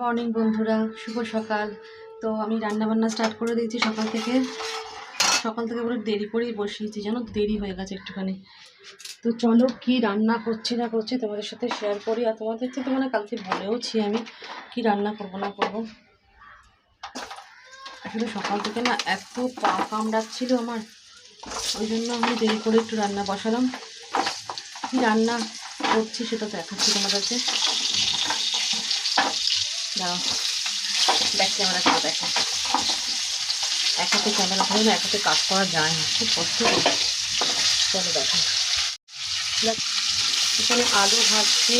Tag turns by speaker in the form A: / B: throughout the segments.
A: Morning বন্ধুরা, শুভ সকাল। তো আমি রান্না বান্না স্টার্ট করে দিয়েছি সকাল থেকে। সকাল থেকে পুরো দেরি করেই বসিয়েছি তো দেরি হয়ে গেছে একটুখানি। তো চলো কি রান্না করছি না করছি তোমাদের সাথে শেয়ার করি, আর তোমাদের থেকে মানে কালকে বলেওছি আমি কি রান্না করব না করব। আসলে সকাল থেকে না এত পা কামড়াচ্ছিল আমার, ওই জন্য আমি দেরি করে একটু রান্না বসালাম। কি রান্না করছি সেটা দেখাচ্ছি তোমাদেরকে। দাঁড়াও। ব্যাক ক্যামেরা করে দেখো। এক হাতে ক্যামেরা ধরে না, এক হাতে কাজ করা যায় না। খুব কষ্ট চলো দেখো, এখানে আলু ভাজছি।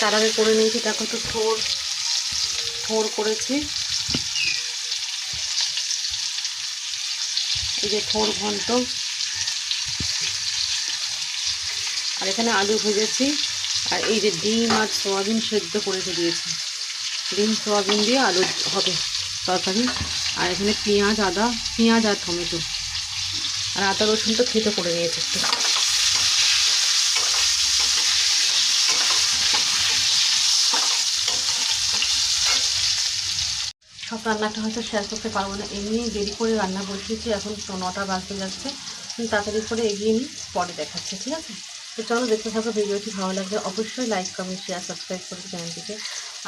A: তার আগে করে নিয়েছি, দেখো তো, থোর। থোর করেছি। এই যে থোর ঘন্ট। আর এখানে আলু ভেজেছি। আর এই যে ডিম আর সোয়াবিন সেদ্ধ করে দিয়েছি ডিম, সোয়াবিন দিয়ে আলু হবে তরকারি। আর এখানে পেঁয়াজ, আদা, পেঁয়াজ আর টমেটো। আর আদা রসুন তো খেতে করে নিয়েছি একটু। সব রান্নাটা হয়তো শেয়ার করতে পারব না। এমনি দেরি করে রান্না বসিয়েছি, এখন নটা বাজতে যাচ্ছে। তাড়াতাড়ি করে এগিয়ে নিই, পরে দেখাচ্ছে, ঠিক আছে? তো চলো দেখতে থাকো, ভিডিওটি ভালো লাগলে অবশ্যই লাইক কমেন্ট শেয়ার সাবস্ক্রাইব করবে চ্যানেলটিকে।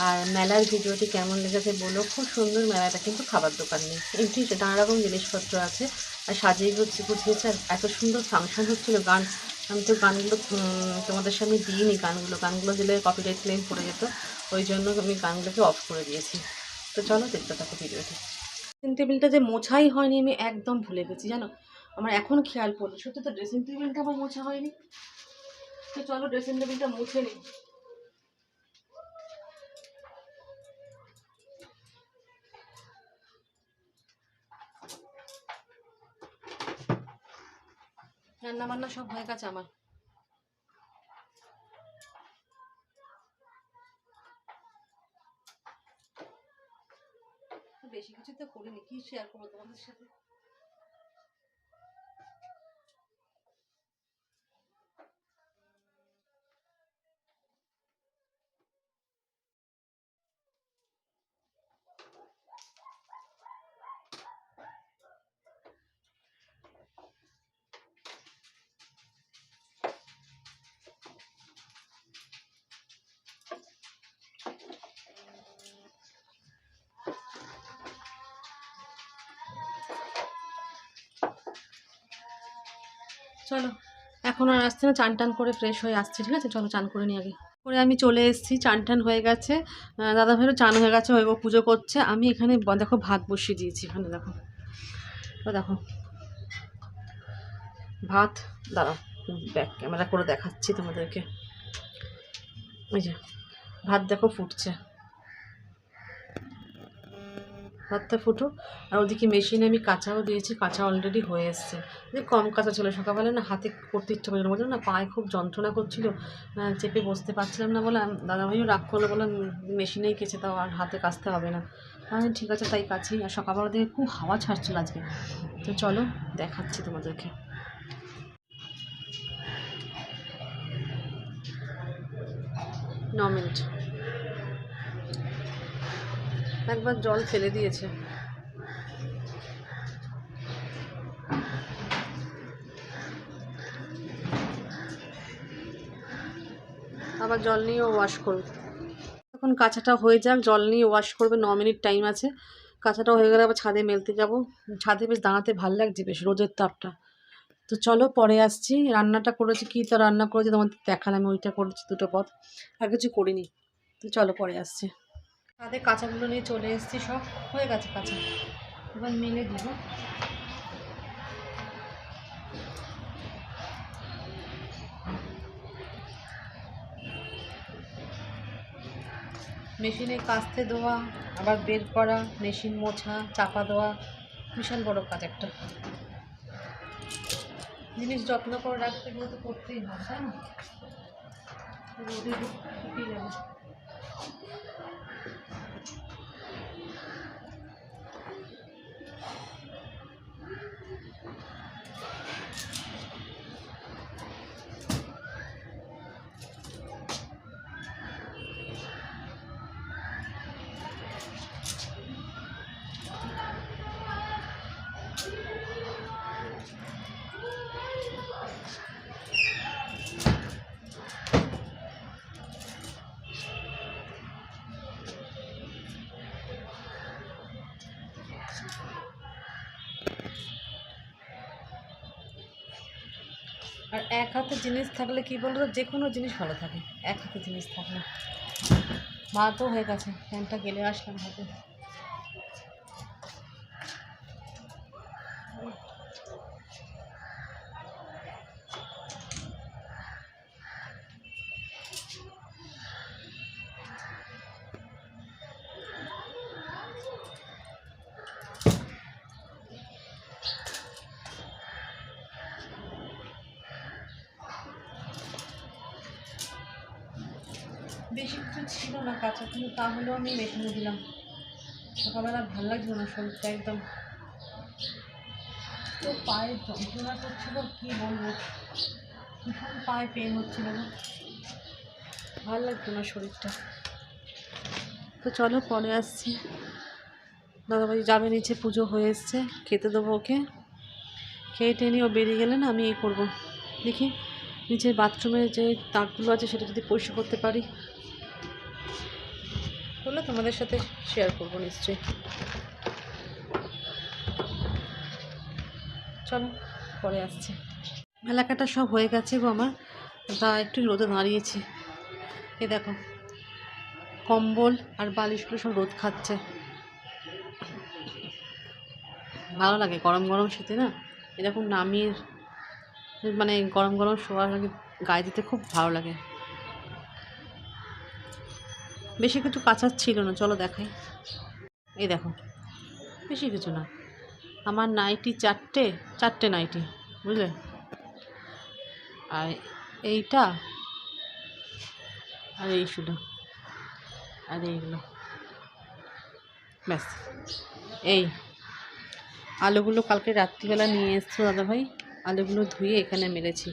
A: আর মেলার ভিডিওটি কেমন লেগেছে বলো, খুব সুন্দর মেলাটা কিন্তু খাবার দোকান নেই। এমনি নানা রকম জিনিসপত্র আছে, আর সাজিয়ে গুছি গুছিয়েছে, আর এত সুন্দর ফাংশন হচ্ছিল গান। আমি তো গানগুলো তোমাদের সামনে দিইনি গানগুলো। গানগুলো দিলে কপিরাইট ক্লেম পড়ে যেত, ওই জন্য আমি গানগুলোকে অফ করে দিয়েছি। তো চলো দেখতে থাকো ভিডিওটি। ড্রেসিং টেবিলটা যে মোছাই হয়নি আমি একদম ভুলে গেছি, জানো? আমার এখন খেয়াল পড়ল। সত্যি তো ড্রেসিং টেবিলটা আমার মোছা হয়নি। তো চলো ড্রেসিং টেবিলটা মুছে নিই। রান্না বান্না সব হয়ে গেছে আমার। বেশি কিছু তো করিনি, কি শেয়ার করব তোমাদের সাথে? এখন আর আসছে না, চান টান করে ফ্রেশ হয়ে আসছে, ঠিক আছে? চলো চান করে নিই আগে। করে আমি চলে এসেছি, চান টান হয়ে গেছে। দাদা ভাইয়েরও চান হয়ে গেছে ও পুজো করছে। আমি এখানে দেখো ভাত বসিয়ে দিয়েছি এখানে, দেখো। দেখো। ভাত, দাঁড়াও, ব্যাক ক্যামেরা করে দেখাচ্ছি তোমাদেরকে। ওই যে, ভাত দেখো ফুটছে। ভাতটা ফুটো। আর ওদিকে মেশিনে আমি কাঁচাও দিয়েছি, কাঁচা অলরেডি হয়ে এসছে। যে কম কাঁচা ছিল, সকালবেলা না হাতে করতে ইচ্ছা করছিল বলছিলাম না, পায়ে খুব যন্ত্রণা করছিল চেপে বসতে পারছিলাম না। বলে দাদাভাইও রাগ করল। বলে মেশিনেই কেচে তাও আর হাতে কাচতে হবে না। আমি ঠিক আছে, তাই কাছেই আর সকালবেলা থেকে খুব হাওয়া ছাড়ছিল আজকে। তো চলো, দেখাচ্ছি তোমাদেরকে। ন মিনিট। একবার জল ফেলে দিয়েছে। আবার জল নিয়ে ওয়াশ করবে। এখন কাঁচাটা হয়ে যাক, জল নিয়ে ওয়াশ করবে, ন মিনিট টাইম আছে। কাঁচাটা হয়ে গেলে আবার ছাদে মেলতে যাব। ছাদে বেশ দাঁড়াতে ভালো লাগছে, বেশ রোদের তাপটা। তো চলো পরে আসছি। রান্নাটা করেছি কী তো রান্না করেছি তোমাদের দেখালাম ওইটা করেছি দুটো পদ। আর কিছু করিনি। তো চলো পরে আসছি। ছাদে কাঁচাগুলো নিয়ে চলে এসেছি, সব হয়ে গেছে কাঁচা। এবার মেলে দিব। মেশিনে কাস্তে দেওয়া, আবার বের করা, মেশিন মোছা, চাপা দেওয়া, বিশাল বড় কাজ একটা। জিনিস যত্ন করে রাখতে গেলে তো করতেই হয়, তাই না? আর এক হাতে জিনিস থাকলে কি বলতো যে কোনো জিনিস ভালো থাকে। এক হাতে জিনিস থাকলে। ভাতও হয়ে গেছে। ফ্যানটা গেলে আসলাম হাতে বেশি কিছু ছিল না কাঁচা তাহলেও আমি মেশানো দিলাম। সকালবেলা ভালো লাগছিল না শরীরটা একদম। তো পায়ে যন্ত্রণা করছিল, কী বলব? ভীষণ পায়ে পেন হচ্ছিল না ভালো লাগতো না শরীরটা। তো চলো পরে আসছি। দাদাভাই যাবে নিচে, পুজো হয়ে এসছে, খেতে দেবো ওকে। খেয়ে টেনে ও বেরিয়ে গেলে না আমি এই করব। দেখি নিচের বাথরুমের যে তাকগুলো আছে সেটা যদি পরিষ্কার করতে পারি। হলে তোমাদের সাথে শেয়ার করব নিশ্চয়ই। চলো, পরে আসছি। এলাকাটা সব হয়ে গেছে গো আমার। তা একটু রোদে দাঁড়িয়েছি। এ দেখো, কম্বল আর বালিশগুলো সব রোদ খাচ্ছে। ভালো লাগে, গরম গরম শীতে না? এরকম নামিয়ে মানে গরম গরম শোয়ার গায়ে দিতে খুব ভালো লাগে। বেশি কিছু কাঁচার ছিল না, চলো দেখাই। এই দেখো, বেশি কিছু না। আমার নাইটি চারটে চারটে নাইটি, বুঝলে? আর এইটা, আর এই শুধু, আর এইগুলো। ব্যাস, এই। আলুগুলো কালকে রাত্রিবেলা নিয়ে এসছো দাদাভাই? আলুগুলো ধুয়ে এখানে মেরেছি।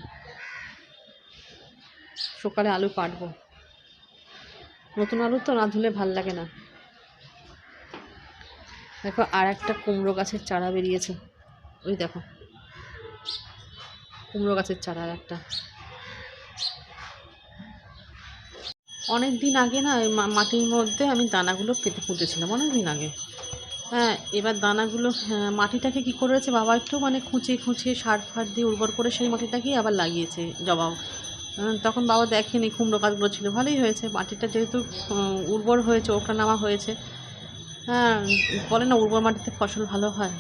A: সকালে আলু কাটবো। নতুন আলু তো না ধুলে ভালো লাগে না। দেখো আর একটা কুমড়ো গাছের চারা বেরিয়েছে। ওই দেখো। কুমড়ো গাছের চারা আর একটা। অনেক দিন আগে না ওই মাটির মধ্যে আমি দানাগুলো পেতে পুঁতেছিলাম অনেক দিন আগে। হ্যাঁ এবার দানাগুলো হ্যাঁ, মাটিটাকে কী করেছে বাবা একটু মানে খুঁচিয়ে খুঁচিয়ে সার ফার দিয়ে উর্বর করে সেই মাটিটাকেই আবার লাগিয়েছে জবাও তখন বাবা দেখেনি কুমড়ো গাছগুলো ছিল। ভালোই হয়েছে। মাটিটা যেহেতু উর্বর হয়েছে, ওটা নামা হয়েছে। হ্যাঁ বলে না উর্বর মাটিতে ফসল ভালো হয়।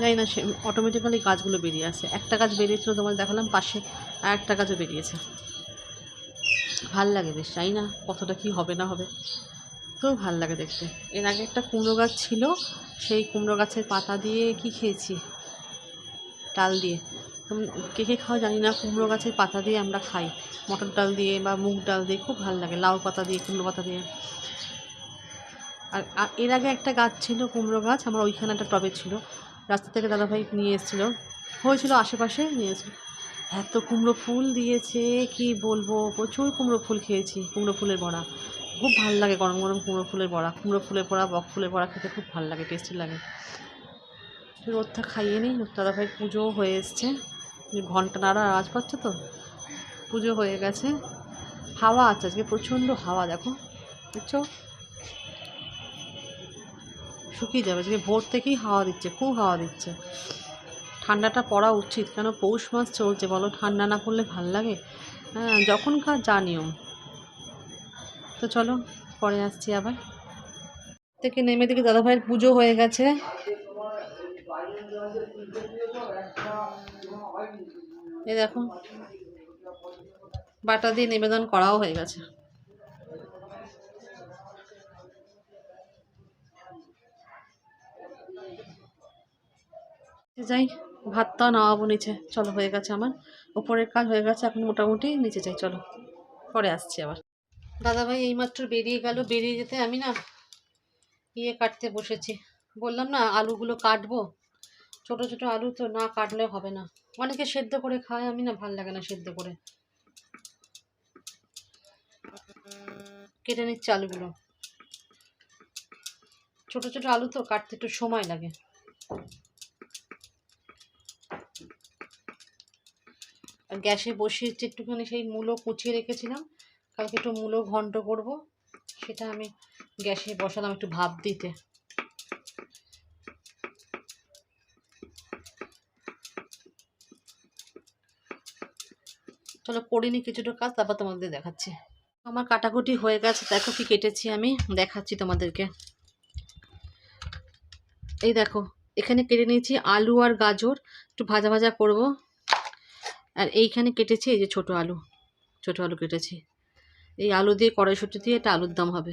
A: জানি না, সে অটোমেটিক্যালি গাছগুলো বেরিয়ে আসে। একটা গাছ বেরিয়েছিল তোমার দেখালাম পাশে, আর একটা গাছও বেরিয়েছে। ভালো লাগে বেশ, জানি না কতটা কি হবে না হবে। তো ভালো লাগে দেখতে। এর আগে একটা কুমড়ো গাছ ছিল, সেই কুমড়ো গাছের পাতা দিয়ে কি খেয়েছি? ডাল দিয়ে। কে কে খাওয়া জানি না, কুমড়ো গাছের পাতা দিয়ে আমরা খাই। মটর ডাল দিয়ে বা মুগ ডাল দিয়ে খুব ভালো লাগে, লাউ পাতা দিয়ে, কুমড়ো পাতা দিয়ে। আর এর আগে একটা গাছ ছিল, কুমড়ো গাছ, আমার ওইখানে একটা টবে ছিল। রাস্তা থেকে দাদাভাই নিয়ে এসেছিল। হয়েছিল আশেপাশে নিয়ে এসেছিল। এত কুমড়ো ফুল দিয়েছে, কি বলব? প্রচুর কুমড়ো ফুল খেয়েছি, কুমড়ো ফুলের বড়া। খুব ভালো লাগে গরম গরম কুমড়ো ফুলের বড়া। কুমড়ো ফুলের বড়া, বক ফুলের বড়া খেতে খুব ভালো লাগে টেস্টি লাগে। রোদটা খাইয়ে নিই দাদাভাই পুজোও হয়ে এসছে। ঘণ্টা নাড়া আওয়াজ পাচ্ছ তো? পুজো হয়ে গেছে। হাওয়া আছে, আজকে প্রচণ্ড হাওয়া, দেখো। দেখছ? শুকিয়ে যাবে, আজকে ভোর থেকেই হাওয়া দিচ্ছে, খুব হাওয়া দিচ্ছে। ঠান্ডাটা পড়া উচিত, কেন পৌষ মাস চলছে বলো? ঠান্ডা না পড়লে ভালো লাগে? হ্যাঁ যখনকার যা নিয়ম। তো চলো, পরে আসছি আবার। থেকে নেমে দেখি, দাদাভাইয়ের পুজো হয়ে গেছে। এই দেখো। বাটা দিয়ে নিবেদন করাও হয়ে গেছে। যাই ভাতটা নামাবো নিচে। চলো, হয়ে গেছে আমার। ওপরের কাজ হয়ে গেছে, এখন মোটামুটি নিচে যাই। চলো, পরে আসছি আবার। দাদা দাদাভাই এইমাত্র বেরিয়ে গেল। বেরিয়ে যেতে আমি না ইয়ে কাটতে বসেছি। বললাম না, আলুগুলো কাটবো। ছোট ছোট আলু তো না কাটলে হবে না। অনেকে সেদ্ধ করে খায়, আমি না ভালো লাগে না সেদ্ধ করে। কেটে নিচ্ছে আলুগুলো। ছোট ছোট আলু তো কাটতে একটু সময় লাগে। আর গ্যাসে বসিয়ে একটুখানি সেই মূলো কুচিয়ে রেখেছিলাম। কালকে একটু মূলো ঘন্ট করব, সেটা আমি গ্যাসে বসালাম একটু ভাপ দিতে। চলো করিনি কিছুটা কাজ, তারপর তোমাদের দেখাচ্ছি। আমার কাটাকুটি হয়ে গেছে, দেখো কি কেটেছি আমি, দেখাচ্ছি তোমাদেরকে। এই দেখো, এখানে কেটে নিয়েছি আলু আর গাজর, একটু ভাজা ভাজা করব। আর এইখানে কেটেছি এই যে ছোট আলু ছোট আলু কেটেছি। এই আলু দিয়ে কড়াইশুটি দিয়ে এটা আলুর দম হবে।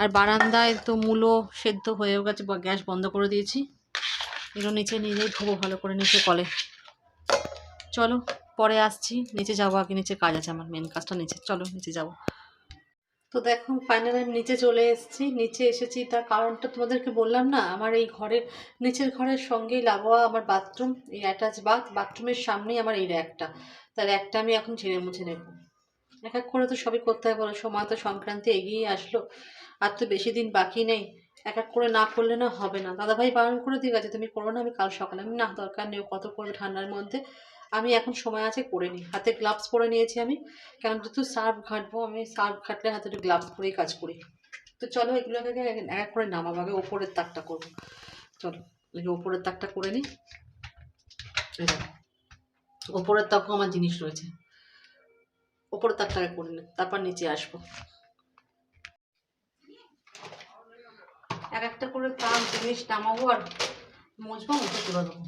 A: আর বারান্দায় তো মূলো সেদ্ধ হয়েও গেছে গ্যাস বন্ধ করে দিয়েছি। এগুলো নিচে নিয়ে ধোবো ভালো করে নিচে কলে। চলো, পরে আসছি। নিচে যাব আগে, নিচে কাজ আছে আমার মেন কাজটা নিচে। চলো, নিচে যাব। তো দেখো ফাইনালি আমি নিচে চলে এসেছি। নিচে এসেছি, তার কারণটা তোমাদেরকে বললাম না, আমার এই ঘরের, নিচের ঘরের সঙ্গেই লাগোয়া আমার বাথরুম এই অ্যাটাচ বাথ বাথরুমের সামনেই আমার এই র্যাকটা তার র্যাকটা আমি এখন ঝেড়ে মুছে নেব। এক এক করে তো সবই করতে হয় বলো, সময় তো সংক্রান্তি এগিয়ে আসলো। আর তো বেশি দিন বাকি নেই। এক এক করে না করলে না হবে না। দাদাভাই বারণ করে দিয়ে গেছে তুমি করো না, আমি কাল সকালে, আমি না, দরকার নেই কত করবে ঠান্ডার মধ্যে। আমি এখন সময় আছে করে নিই। হাতে গ্লাভস পরে নিয়েছি আমি। কারণ যেহেতু সার্ফ ঘাঁটবো, আমি সার্ফ ঘাঁটলে হাতে একটু গ্লাভস পরেই কাজ করি। তো চলো এগুলোকে এক এক করে নামাবো, আগে ওপরের তাকটা করব। চলো এই ওপরের তাকটা করে নিই। ওপরের তাকও আমার জিনিস রয়েছে। ওপরের তাকটাকে করে নিই তারপর নিচে আসব। এক একটা করে তাক জিনিস নামাবো আর মজবো মুছে তুলে দেবো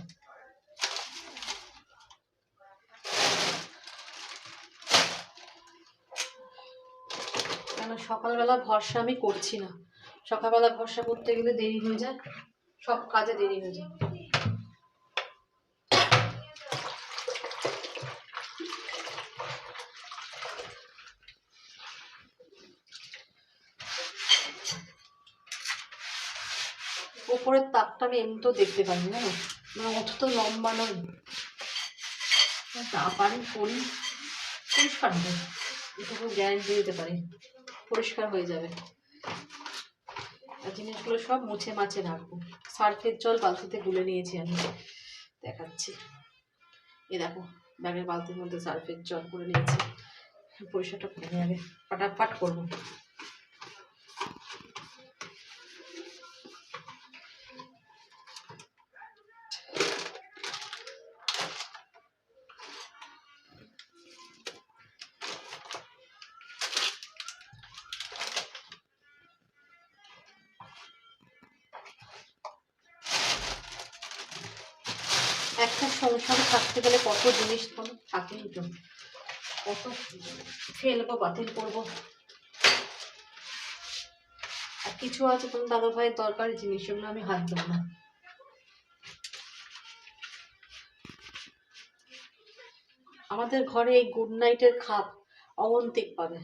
A: কেন সকালবেলা ভরসা আমি করছি না। সকালবেলা ভরসা করতে গেলে দেরি হয়ে যায়, সব কাজে দেরি হয়ে যায়। উপরের তাকটা আমি এমনিতেও দেখতে পাই না মানে অত তো লম্বা নয়। যা পারি, করি। পরিষ্কার এটুকু গ্যারান্টি দিতে পারি। পরিষ্কার হয়ে যাবে। আর জিনিসগুলো সব মুছে মাছে রাখব সার্ফের জল বালতিতে গুলে নিয়েছি আমি। দেখাচ্ছি। এ দেখো, ব্যাগের বালতির মধ্যে সার্ফের জল করে নিয়েছি। পরিষ্কারটা করে নিয়ে আগে ফাটাফাট করব। কত ফেলব, বাতিল করব। আর কিছু আছে দাদা ভাইয়ের দরকারি জিনিস, সেগুলো আমি হাত দেবো না। আমাদের ঘরে এই গুড নাইটের খাপ অবন্তিক পাবে।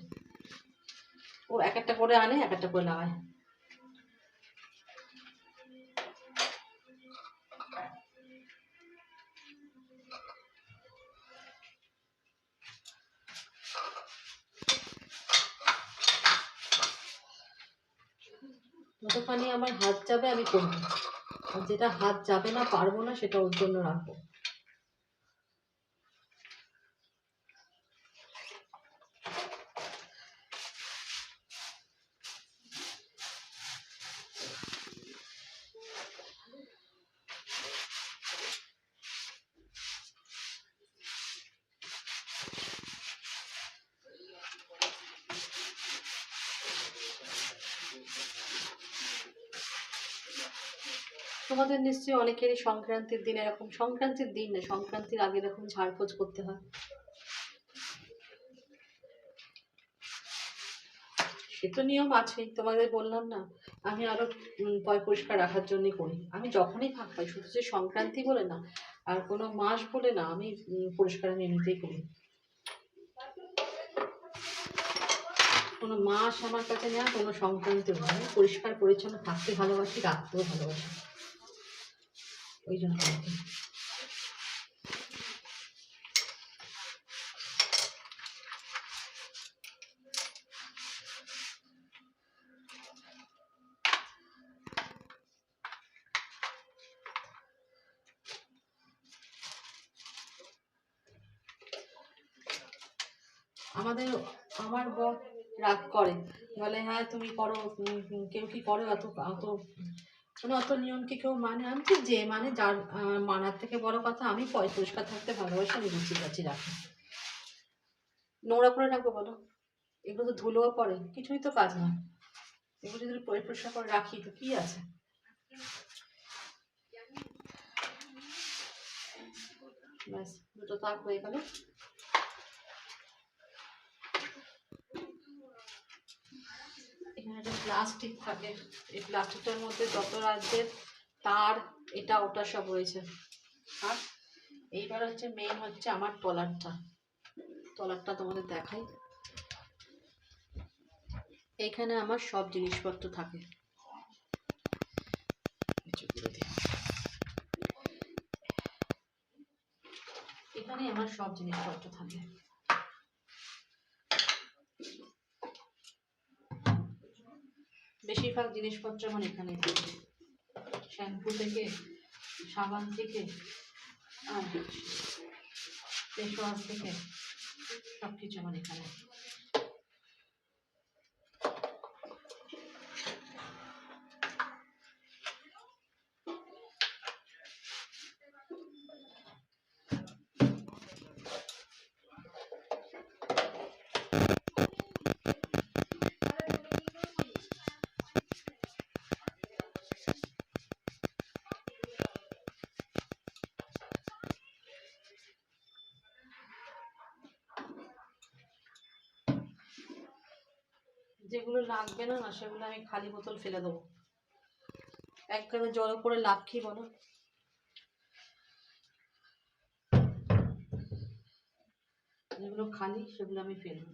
A: ও এক একটা করে আনে, এক একটা করে লাগায়। যতখানি আমার হাত যাবে, আমি করব। আর যেটা হাত যাবে না, পারব না, সেটা ওর জন্য রাখব। তোমাদের নিশ্চয়ই অনেকেরই সংক্রান্তির দিন এরকম। সংক্রান্তির দিন না সংক্রান্তির আগে এরকম ঝাড়পোছ করতে হয়। সে তো নিয়ম আছেই তোমাদের বললাম না। আমি আরও উম, পয় পরিষ্কার রাখার জন্যই করি। আমি যখনই ফাঁক পাই শুধু যে সংক্রান্তি বলে না আর কোনো মাস বলে না আমি পরিষ্কার আমি এমনিতেই করি। কোনো মাস আমার কাছে নেওয়া কোনো সংক্রান্তি নয় পরিষ্কার পরিচ্ছন্ন থাকতে ভালোবাসি রাখতেও ভালোবাসি। ওই জন্য। আমাদের, আমার বর রাগ করে বলে হ্যাঁ তুমি করো কেউ কি করো এত এত মানে অত নিয়ম কি কেউ মানে আমি ঠিক যে মানে যার মানার থেকে বড় কথা, আমি পরিষ্কার থাকতে ভালোবাসি, আমি লুচি কাচি রাখি। নোংরা করে রাখব বলো? এগুলো তো ধুলোও পড়ে, কিছুই তো কাজ না এগুলো যদি পরিষ্কার করে রাখি, তো কি আছে? ব্যাস, দুটো তাক হয়ে গেল এখানে একটা প্লাস্টিক থাকে। এই প্লাস্টিকটার মধ্যে যত রাজ্যের তার এটা, ওটা সব রয়েছে। আর এইবার হচ্ছে মেন হচ্ছে আমার টলারটা টলারটা তোমাদের দেখাই। এখানে আমার সব জিনিসপত্র থাকে। এখানে আমার সব জিনিসপত্র থাকে। বেশিরভাগ জিনিসপত্র আমার এখানে শ্যাম্পু থেকে, সাবান থেকে, আর ফেস ওয়াশ থেকে সব কিছু আমার এখানে যেগুলো লাগবে না না, সেগুলো আমি খালি বোতল ফেলে দেবো। এক গ্রামে জল করে লাভ কি বলো? যেগুলো খালি, সেগুলো আমি ফেলব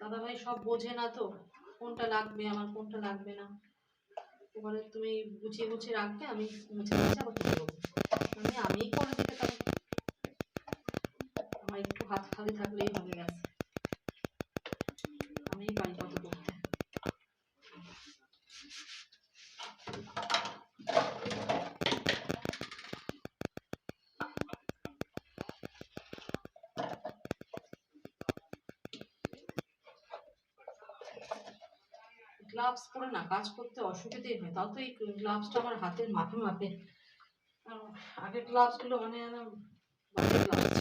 A: দাদা ভাই সব বোঝে না তো, কোনটা লাগবে, আমার কোনটা লাগবে না। এবারে তুমি গুছিয়ে গুছিয়ে রাখবে, আমি মুছে মুছে আবার আমি আমিই করে দিতে পারি। আমার একটু হাত খালি থাকলেই হবে ব্যাস আমিই পারি কত করতে। গ্লাভস পরে না, কাজ করতে অসুবিধেই হয়। তাও তো এই গ্লাভসটা আমার হাতের মাপে মাপে আহ, আগের গ্লাভসগুলো মানে বাজে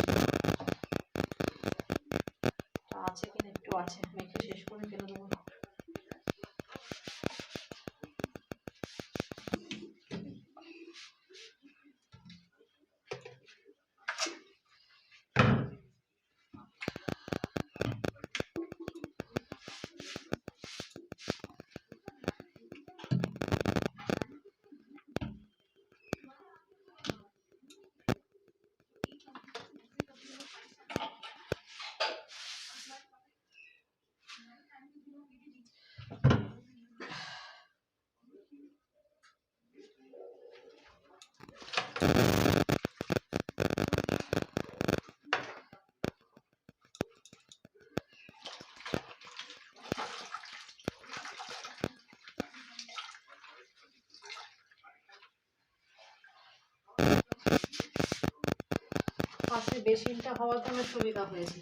A: পাশে বেসিনটা হওয়ার জন্য সুবিধা হয়েছে।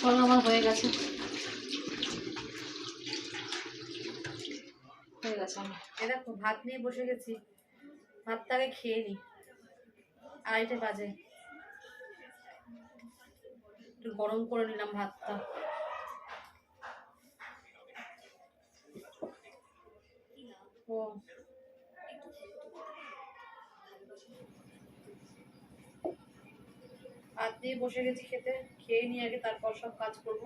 A: চলো আমার হয়ে গেছে। হয়ে গেছে আমার। দেখো, ভাত নিয়ে বসে গেছি। ভাতটাকে খেয়ে নি। আড়াইটে বাজে। একটু গরম করে নিলাম ভাতটা। ও ভাত দিয়ে বসে গেছি খেতে, খেয়ে নিয়ে আগে তারপর সব কাজ করব।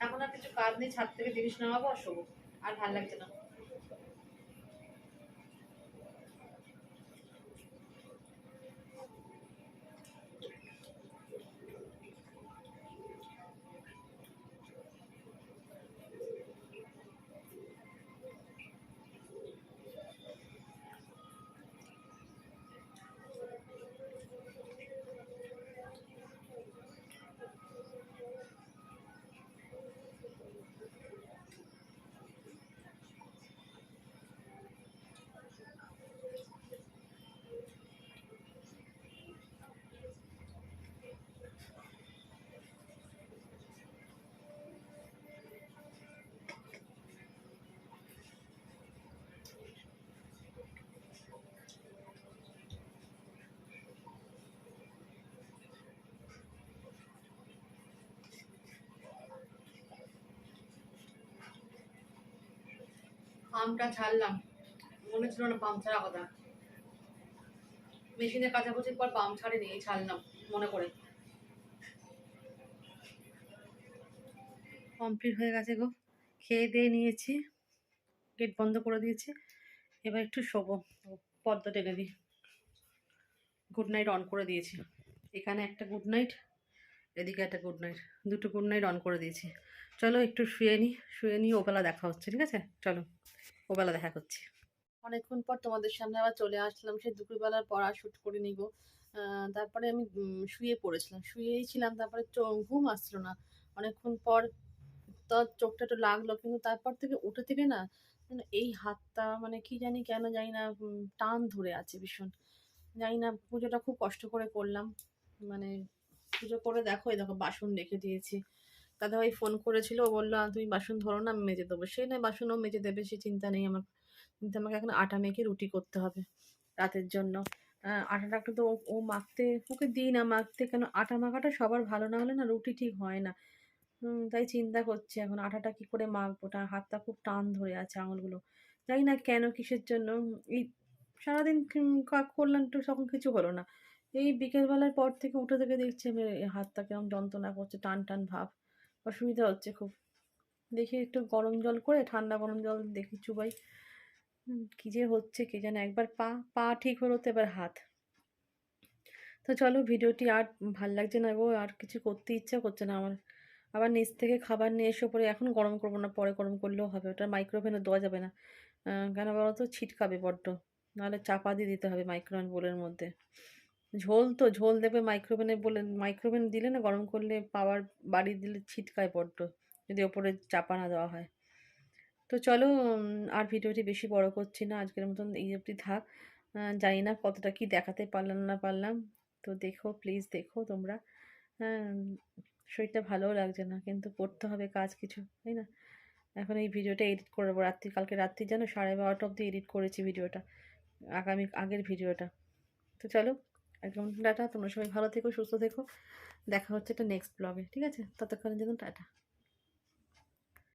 A: এখন আর কিছু কাজ নেই, ছাদ থেকে জিনিস নামাবো আর শোবো। আর ভালো লাগছে না। আমটা ছাড়লাম। মনে ছিল না পাম ছাড়া কথা। মেশিনে কাচাকুচির পর পাম ছাড়েনি, এই ছাড়লাম, মনে করে। কমপ্লিট হয়ে গেছে গো। খেয়ে দিয়ে নিয়েছি, গেট বন্ধ করে দিয়েছি। এবার একটু শোবো, পর্দা টেনে দিই। গুড নাইট অন করে দিয়েছি। এখানে একটা গুড নাইট এদিকে একটা গুড নাইট দুটো গুড নাইট অন করে দিয়েছি। চলো একটু শুয়ে নিই শুয়ে নিয়ে ওবেলা দেখা হচ্ছে, ঠিক আছে? চলো। ওবেলা দেখা করছি। অনেকক্ষণ পর তোমাদের সামনে আবার চলে আসলাম, সেই দুপুরবেলার পড়া শ্যুট করে নিব। তারপরে আমি শুয়ে পড়েছিলাম। শুয়েই ছিলাম, তারপরে ঘুম আসছিল না। অনেকক্ষণ পর তো চোখটা একটু লাগল, কিন্তু তারপর থেকে উঠে থেকে না এই হাতটা মানে কি জানি কেন জানি না টান ধরে আছে ভীষণ। জানি না, পুজোটা খুব কষ্ট করে করলাম। মানে পুজো করে দেখো, এই দেখো, বাসন রেখে দিয়েছি। দাদাভাই ফোন করেছিল, ও বলল তুমি বাসন ধরো না, আমি মেজে দেবো। সেই নয় বাসনও মেজে দেবে, সে চিন্তা নেই আমার। কিন্তু আমাকে এখন আটা মেখে রুটি করতে হবে রাতের জন্য। আটাটা তো ও- মাখতে, ওকে দিই না মাখতে, কেন আটা মাখাটা সবার ভালো, না হলে না রুটি ঠিক হয় না। তাই চিন্তা করছি এখন আটাটা কি করে মাখবো? টা, হাতটা খুব টান ধরে আছে আঙুলগুলো। জানি না কেন কিসের জন্য, এই সারাদিন করলাম একটু তখন কিছু হলো না। এই বিকেলবেলার পর থেকে উঠে থেকে দেখছি আমি হাতটা কেমন যন্ত্রণা করছে, টান টান ভাব। অসুবিধা হচ্ছে খুব। দেখি একটু গরম জল করে, ঠান্ডা গরম জল দেখি চুবাই। কি যে হচ্ছে কে জানে, একবার পা পা ঠিক হলো তো এবার হাত। তো চলো ভিডিওটি আর ভালো লাগছে না গো, আর কিছু করতে ইচ্ছা করছে না আমার। আবার নিচ থেকে খাবার নিয়ে এসে পরে এখন গরম করব না, পরে গরম করলেও হবে, ওটা মাইক্রোওভেনে দেওয়া যাবে না। কেন বলো তো, ছিটকাবে বড্ড। নাহলে চাপা দিয়ে দিতে হবে মাইক্রোওভেন বোলের মধ্যে। ঝোল তো, ঝোল দেবে মাইক্রোওভেনে বলে মাইক্রোওভেন দিলে না গরম করলে পাওয়ার বাড়ি দিলে ছিটকায় বড্ড, যদি ওপরে চাপা না দেওয়া হয়। তো চলো আর ভিডিওটি বেশি বড় করছি না, আজকের মতন এই অবধি থাক। জানি না কতটা কি দেখাতে পারলাম না পারলাম। তো দেখো প্লিজ দেখো তোমরা। শরীরটা ভালোও লাগছে না, কিন্তু করতে হবে কাজ কিছু, তাই না? এখন এই ভিডিওটা এডিট করব রাত্রি, কালকে রাত্রি যেন সাড়ে বারোটা অবধি এডিট করেছি ভিডিওটা, আগামী, আগের ভিডিওটা। তো চলো একদম। টাটা, তোমরা সবাই ভালো থেকো, সুস্থ থেকো। দেখা হচ্ছে একটা নেক্সট ব্লগে ঠিক আছে? ততক্ষণের জন্য টাটা।